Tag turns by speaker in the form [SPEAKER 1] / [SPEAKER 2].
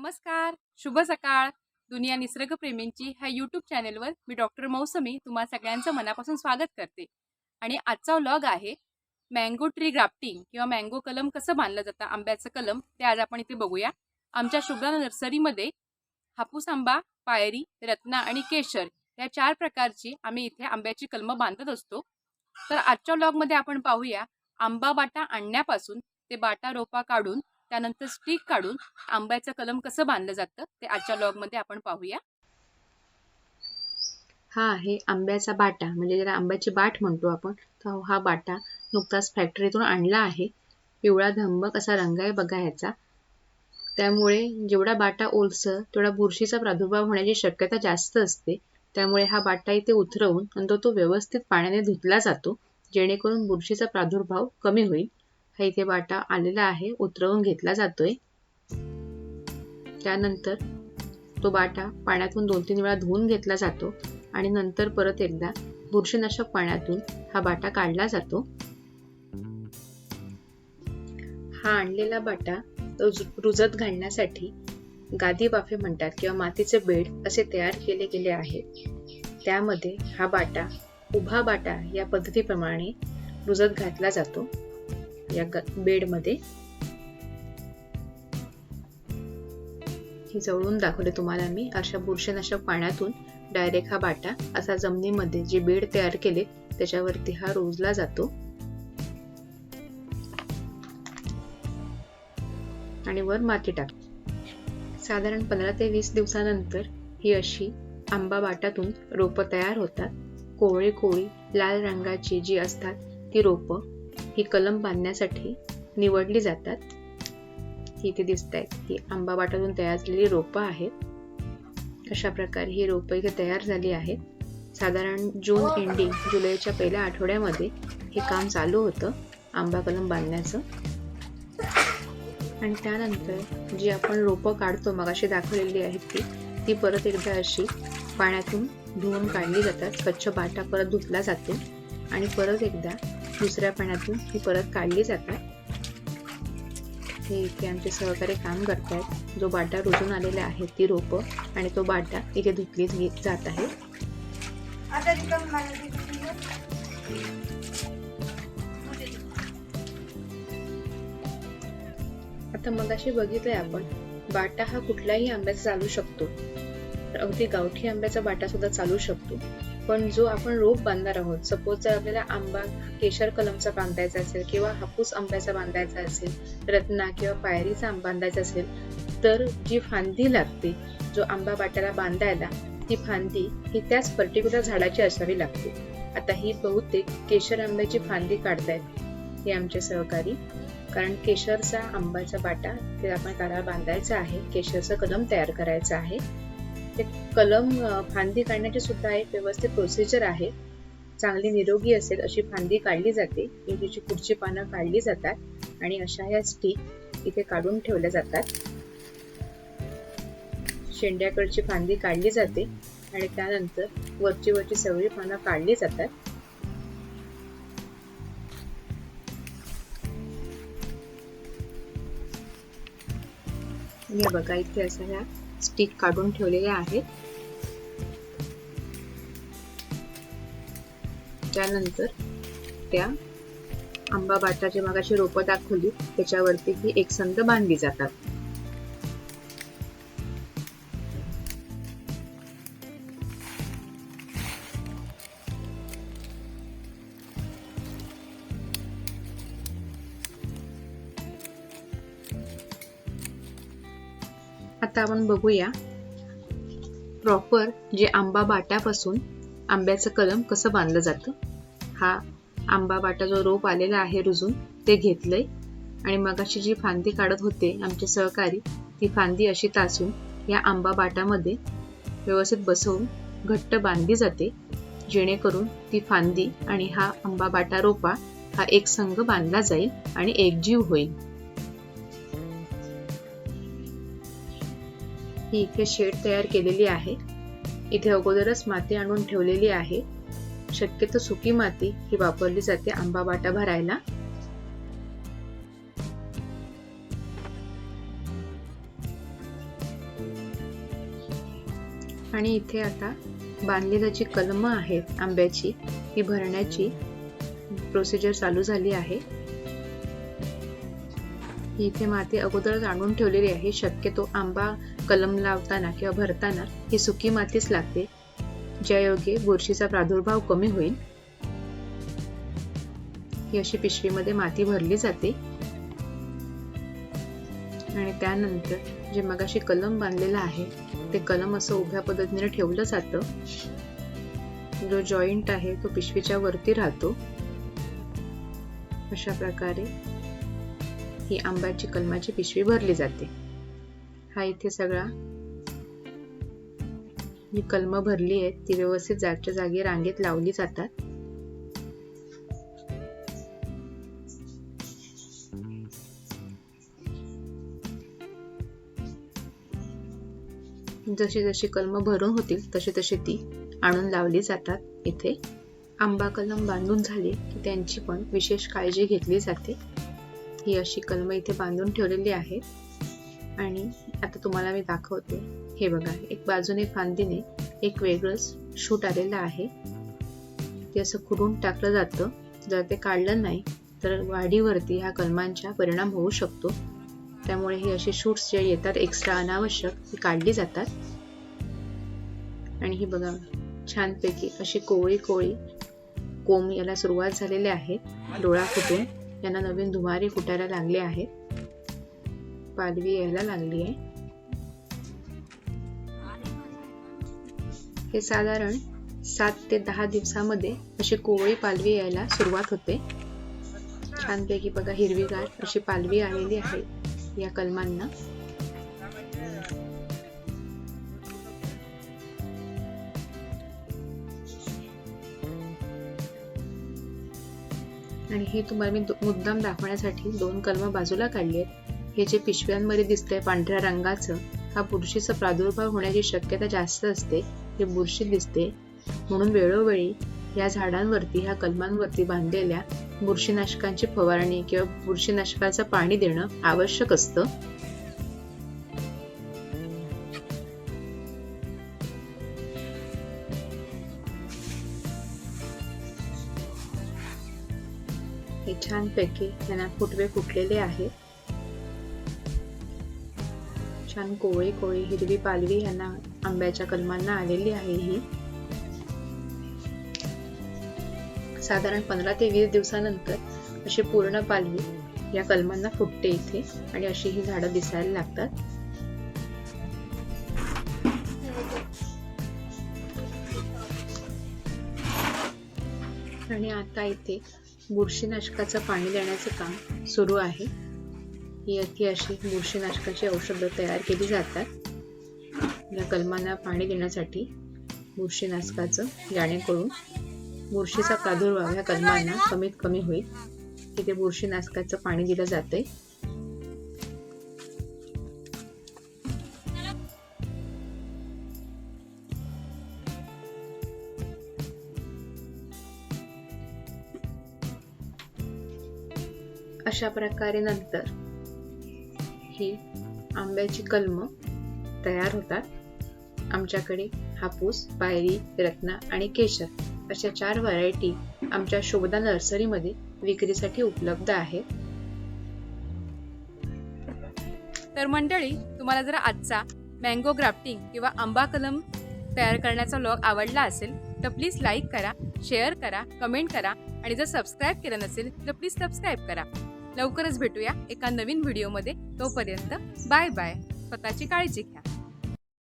[SPEAKER 1] नमस्कार शुभ सकाळ. दुनिया निसर्गप्रेमींची ह्या यूट्यूब चॅनेलवर मी डॉक्टर मौसमी तुम्हा सगळ्यांचं मनापासून स्वागत करते. आणि आजचा व्लॉग आहे मँगो ट्री ग्राफ्टिंग किंवा मँगो कलम कसं बांधलं जातं आंब्याचं कलम ते आज आपण इथे बघूया. आमच्या शुभ्रा नर्सरीमध्ये हापूस आंबा पायरी रत्ना आणि केशर या चार प्रकारची आम्ही इथे आंब्याची कलमं बांधत असतो. तर आजच्या व्लॉगमध्ये आपण पाहूया आंबा बाटा आणण्यापासून ते बाटा रोपा काढून त्यानंतर स्टिक काढून आंब्याचं कलम कसं बांधलं जातं ते आजच्या लॉगमध्ये आपण पाहूया.
[SPEAKER 2] हा आहे आंब्याचा बाटा. म्हणजे ज्याला आंब्याची बाट म्हणतो आपण तर हा बाटा नुकताच फॅक्टरीतून आणला आहे. पिवळा धम्मक असा रंग आहे बघा ह्याचा. त्यामुळे जेवढा बाटा ओलसर तेवढा बुरशीचा प्रादुर्भाव होण्याची शक्यता जास्त असते. त्यामुळे हा बाटा इथे उतरवून नंतर तो व्यवस्थित पाण्याने धुतला जातो जेणेकरून बुरशीचा प्रादुर्भाव कमी होईल. हा इथे बाटा आलेला आहे उतरवून घेतला जातोय. त्यानंतर तो बाटा पाण्यातून दोन तीन वेळा धुवून घेतला जातो आणि नंतर परत एकदा बुरशीनाशक पाण्यातून हा बाटा काढला जातो. हा आणलेला बाटा रुजत घालण्यासाठी गादी वाफे म्हणतात किंवा मातीचे बेड असे तयार केले गेले आहे त्यामध्ये हा बाटा उभा बाटा या पद्धतीप्रमाणे रुजत घातला जातो. या बेडमध्ये. हे जवळून दाखवले तुम्हाला मी. अशा बुरशीनाशक पाण्यातून डायरेक्ट हा बाटा असा जमिनीमध्ये जे बेड तयार केले त्याच्यावरती हा रोजला जातो. आणि वर माती टाक. साधारण पंधरा ते वीस दिवसानंतर ही अशी आंबा बाटातून रोपं तयार होतात. कोवळी कोवळी लाल रंगाची जी असतात ती रोपं ही कलम बांधण्यासाठी निवडली जातात. ही इथे दिसत आहेत ही आंबा बाटातून तयार झालेली रोपं आहेत. अशा प्रकारे ही रोपं इथे तयार झाली आहेत. साधारण जून एंडिंग जुलैच्या पहिल्या आठवड्यामध्ये हे काम चालू होतं आंबा कलम बांधण्याचं. आणि त्यानंतर जी आपण रोपं काढतो मग अशी दाखवलेली आहेत ती ती परत एकदा अशी पाण्यातून धुवून काढली जातात. स्वच्छ बाटा परत धुतला जातो. आणि परत एकदा दुसऱ्या पाण्यातून ही परत काढली जातात. हे इथे आमचे सहकारी काम करतायत. जो बाटा रुजून आलेला आहे ती रोपं आणि तो बाटा इथे धुतली जात आहे.
[SPEAKER 3] आता
[SPEAKER 2] मगाशी बघितलंय आपण बाटा हा कुठल्याही आंब्याचा चालू शकतो. अगदी गावठी आंब्याचा बाटा सुद्धा चालू शकतो. पण जो आपण रोप बांधणार आहोत सपोज जर आपल्याला आंबा केशर कलमचा बांधायचा असेल किंवा हापूस आंब्याचा बांधायचा असेल रत्ना किंवा पायरीचा आंबा बांधायचा असेल तर जी फांदी लागते जो आंबा वाट्याला बांधायला ती फांदी ही त्याच पर्टिक्युलर झाडाची असावी लागते. आता ही बहुतेक केशर आंब्याची फांदी काढतायत हे आमचे सहकारी. कारण केशरचा आंब्याचा बाटा ते आपण त्याला बांधायचा आहे केशरचं कलम तयार करायचं आहे. ते कलम फांदी काढण्याची सुद्धा एक व्यवस्थित प्रोसिजर आहे. चांगली निरोगी असेल अशी फांदी काढली जाते. की तिची पुढची पानं काढली जातात आणि अशा ह्या स्टिक इथे काढून ठेवल्या जातात. शेंड्याकडची फांदी काढली जाते आणि त्यानंतर वरची वरची सगळी पानं काढली जातात. बघा इथे असं ह्या स्टिक काढून ठेवलेल्या आहेत. त्यानंतर त्या आंबा बाटाची मगाची रोपं दाखवली त्याच्यावरती ही एकसंध बांधली जातात. आता आपण बघूया. प्रॉपर जे आंबा बाट्यापासून आंब्याचं कलम कसं बांधलं जातं? हा आंबा बाटा जो रोप आलेला आहे रुजून ते घेतलंय. आणि मगाशी जी फांदी काढत होते आमचे सहकारी ती फांदी अशी तासून या आंबा बाटामध्ये व्यवस्थित बसवून घट्ट बांधली जाते. जेणेकरून ती फांदी आणि हा आंबा बाटा रोपा हा एक संघ बांधला जाईल आणि एकजीव होईल. ही इथे शेड तयार केलेली आहे. इथे अगोदरच माती आणून ठेवलेली आहे. शक्यतो सुकी माती ही वापरली जाते आंबा वाटा भरायला. आणि इथे आता बांधलेलं जी कलमं आहेत आंब्याची ही भरण्याची प्रोसिजर चालू झाली आहे. ही इथे माती अगोदरच आणून ठेवलेली आहे. शक्यतो आंबा कलम लावताना किंवा भरताना ही सुकी मातीच लागते. ज्यायोगे बुरशीचा प्रादुर्भाव कमी होईल. ही अशी पिशवीमध्ये माती भरली जाते. आणि त्यानंतर जे मगाशी कलम बांधलेलं आहे ते कलम असं उभ्या पद्धतीने ठेवलं जातं. जो जॉईंट आहे तो पिशवीच्या वरती राहतो. अशा प्रकारे ही आंब्याची कलमाची पिशवी भरली जाते. हा इथे सगळा ही कलम भरली आहेत ती व्यवस्थित जागच्या जागी रांगेत लावली जातात. जशी जशी कलम भरून होतील तशी तशी ती आणून लावली जातात. इथे आंबा कलम बांधून झाली की त्यांची पण विशेष काळजी घेतली जाते. ही अशी कलम इथे बांधून ठेवलेली आहे आणि आता तुम्हाला मी दाखवते. हे बघा एक बाजूने फांदीने एक वेगळंच शूट आलेलं आहे. ते असं खुडून टाकलं जातं. जर ते काढलं नाही तर वाढीवरती ह्या कलमांच्या परिणाम होऊ शकतो. त्यामुळे ही असे शूट्स जे येतात एक्स्ट्रा अनावश्यक ती काढली जातात. आणि ही बघा छानपैकी अशी कोळी कोळी कोंब याला सुरुवात झालेली आहे डोळा फुटून. यांना नवीन धुमारी फुटायला लागले आहेत पालवी यायला लागली आहे. हे साधारण सात ते दहा दिवसामध्ये अशी कोवळी पालवी यायला सुरुवात होते. छानपैकी बघा हिरवीगार अशी पालवी आलेली आहे या कलमांना. आणि हे तुम्हाला मी मुद्दाम दाखवण्यासाठी दोन कलम बाजूला काढली आहेत. हे जे पिशव्यांमध्ये दिसतंय पांढऱ्या रंगाचं हा बुरशीचा प्रादुर्भाव होण्याची शक्यता जास्त असते हे बुरशी दिसते. म्हणून वेळोवेळी या झाडांवरती ह्या कलमांवरती बांधलेल्या बुरशीनाशकांची फवारणी किंवा बुरशीनाशकाचं पाणी देणं आवश्यक असतं. हे छानपैकी त्यांना फुटवे फुटलेले आहेत. छान कोळी कोळी हिरवी पालवी यांना आंब्याच्या कलमांना आलेली आहे ही. साधारण पंधरा ते वीस दिवसानंतर अशी पूर्ण पालवी या कलमांना फुटते इथे आणि अशी ही झाडं दिसायला लागतात. आणि आता इथे बुरशीनाशकाचं पाणी देण्याचं काम सुरू आहे. ही अति अशी बुरशीनाशकाची औषधं तयार केली जातात. या कलमांना पाणी देण्यासाठी बुरशीनाशकाचं जेणेकरून बुरशीचा प्रादुर्भाव या कलमांना कमीत कमी होईल. तिथे बुरशीनाशकाचं पाणी दिलं जातंय. अशा प्रकारे नंतर ही आंब्याची कलम तयार होतात. आमच्याकडे हापूस पायरी रत्ना आणि केशर अशा चार व्हरायटी आमच्या शोभदा नर्सरीमध्ये विक्रीसाठी उपलब्ध आहेत.
[SPEAKER 1] तर मंडळी तुम्हाला जर आजचा मँगो ग्राफ्टिंग किंवा आंबा कलम तयार करण्याचा लॉग आवडला असेल तर प्लीज लाईक करा शेअर करा कमेंट करा आणि जर सबस्क्राईब केलं नसेल तर प्लीज सबस्क्राईब करा. लवकरच भेटूया एका नवीन व्हिडिओमध्ये. तोपर्यंत बाय बाय. स्वतःची काळजी घ्या.